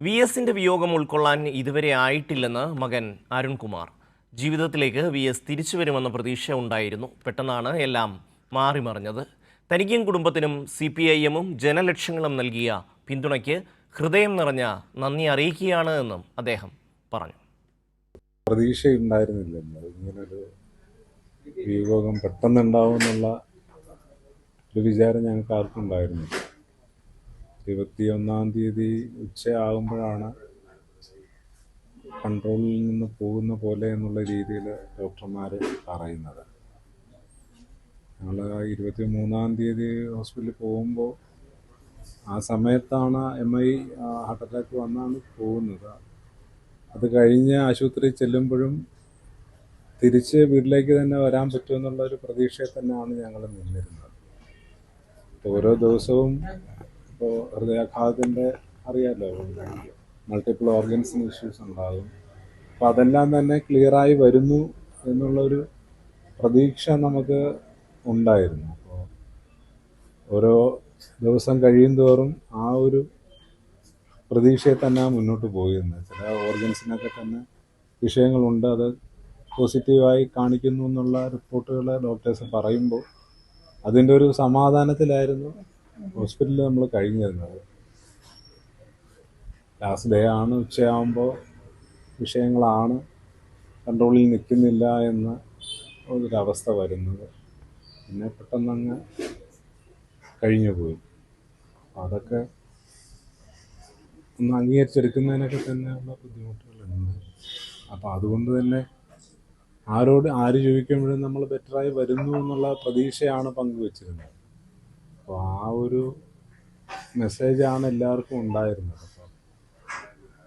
V എസിന്റെ വിയോഗം ഉൾക്കൊള്ളാൻ ഇതുവരെ ആയിട്ടില്ലെന്ന് മകൻ അരുൺകുമാർ. ജീവിതത്തിലേക്ക് വി എസ് തിരിച്ചു വരുമെന്ന പ്രതീക്ഷ ഉണ്ടായിരുന്നു. പെട്ടെന്നാണ് എല്ലാം മാറിമറിഞ്ഞത് തനിക്കും കുടുംബത്തിനും സി പി ഐ എമ്മും ജനലക്ഷ്യങ്ങളും നൽകിയ പിന്തുണയ്ക്ക് ഹൃദയം നിറഞ്ഞ നന്ദി അറിയിക്കുകയാണ് എന്നും അദ്ദേഹം പറഞ്ഞു. പ്രതീക്ഷയുണ്ടായിരുന്നില്ല. ഇങ്ങനൊരു വിയോഗം പെട്ടെന്നുണ്ടാവും എന്നുള്ള ഒരു വിചാരം ഞങ്ങൾക്ക് ആർക്കും ഉണ്ടായിരുന്നു ഇരുപത്തി ഒന്നാം തീയതി ഉച്ചയാകുമ്പോഴാണ് കൺട്രോളിൽ നിന്ന് പോകുന്ന പോലെ എന്നുള്ള രീതിയിൽ ഡോക്ടർമാർ പറയുന്നത്. ഞങ്ങൾ ഇരുപത്തി മൂന്നാം തീയതി ഹോസ്പിറ്റലിൽ പോകുമ്പോൾ ആ സമയത്താണ് എം ഐ ഹാർട്ട് അറ്റാക്ക് വന്നാണ് പോകുന്നത്. അത് കഴിഞ്ഞ് ആശുപത്രി ചെല്ലുമ്പോഴും തിരിച്ച് വീട്ടിലേക്ക് തന്നെ വരാൻ പറ്റുമെന്നുള്ള ഒരു പ്രതീക്ഷയിൽ തന്നെയാണ് ഞങ്ങൾ നിന്നിരുന്നത്. ഓരോ ദിവസവും ഇപ്പോൾ ഹൃദയാഘാതത്തിന്റെ അറിയാമല്ലോ മൾട്ടിപ്പിൾ ഓർഗൻസിന് ഇഷ്യൂസ് ഉണ്ടാകും. അപ്പം അതെല്ലാം തന്നെ ക്ലിയറായി വരുന്നു എന്നുള്ളൊരു പ്രതീക്ഷ നമുക്ക് ഉണ്ടായിരുന്നു. അപ്പോൾ ഓരോ ദിവസം കഴിയും തോറും ആ ഒരു പ്രതീക്ഷയെ തന്നെ മുന്നോട്ട് പോയിരുന്നത് ചില ഓർഗൻസിനൊക്കെ തന്നെ വിഷയങ്ങളുണ്ട്. അത് പോസിറ്റീവായി കാണിക്കുന്നു എന്നുള്ള റിപ്പോർട്ടുകൾ ഡോക്ടേഴ്സ് പറയുമ്പോൾ അതിന്റെ ഒരു സമാധാനത്തിലായിരുന്നു ഹോസ്പിറ്റലിൽ നമ്മൾ കഴിഞ്ഞിരുന്നത്. ലാസ്റ്റ് ഡേ ആണ് ഉച്ചയാകുമ്പോൾ വിഷയങ്ങളാണ് കൺട്രോളിൽ നിൽക്കുന്നില്ല എന്ന ഒരവസ്ഥ വരുന്നത്. പിന്നെ പെട്ടെന്നങ്ങ് കഴിഞ്ഞു പോയി. അതൊക്കെ ഒന്ന് അംഗീകരിച്ചെടുക്കുന്നതിനൊക്കെ തന്നെയുള്ള ബുദ്ധിമുട്ടുകളുണ്ട്. അപ്പോൾ അതുകൊണ്ട് തന്നെ ആരോട് ആര് ചോദിക്കുമ്പോഴും നമ്മൾ ബെറ്ററായി വരുന്നു എന്നുള്ള പ്രതീക്ഷയാണ് പങ്കുവച്ചിരുന്നത്. അപ്പോൾ ആ ഒരു മെസ്സേജാണ് എല്ലാവർക്കും ഉണ്ടായിരുന്നത്. അപ്പോൾ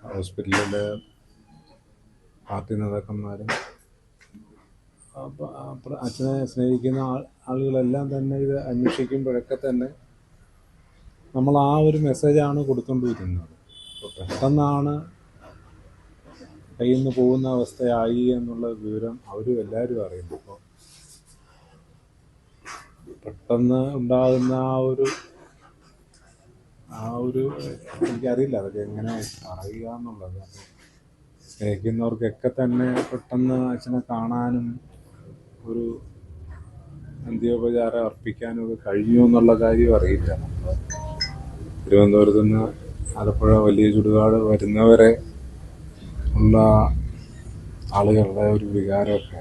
ഹോസ്പിറ്റലിലെ പാർട്ടി നേതാക്കന്മാരും അച്ഛനെ സ്നേഹിക്കുന്ന ആളുകളെല്ലാം തന്നെ ഇത് അന്വേഷിക്കുമ്പോഴൊക്കെ തന്നെ നമ്മൾ ആ ഒരു മെസ്സേജാണ് കൊടുത്തുകൊണ്ടിരിക്കുന്നത് അപ്പോൾ പെട്ടെന്നാണ് കയ്യിൽ നിന്ന് പോകുന്ന അവസ്ഥയായി എന്നുള്ള വിവരം അവരും എല്ലാവരും അറിയുന്നു അപ്പോൾ പെട്ടെന്ന് ഉണ്ടാകുന്ന ആ ഒരു ആ ഒരു എനിക്കറിയില്ല അതൊക്കെ എങ്ങനെ പറയുക എന്നുള്ളത്. സ്നേഹിക്കുന്നവർക്കൊക്കെ തന്നെ പെട്ടെന്ന് അച്ഛനെ കാണാനും ഒരു അന്ത്യോപചാരം അർപ്പിക്കാനും ഒക്കെ കഴിയുമോ എന്നുള്ള കാര്യം അറിയില്ല. നമ്മൾ തിരുവനന്തപുരത്ത് നിന്ന് ആലപ്പുഴ വലിയ ചുടുകാട് വരുന്നവരെ ഉള്ള ആളുകളുടെ ഒരു വികാരമൊക്കെ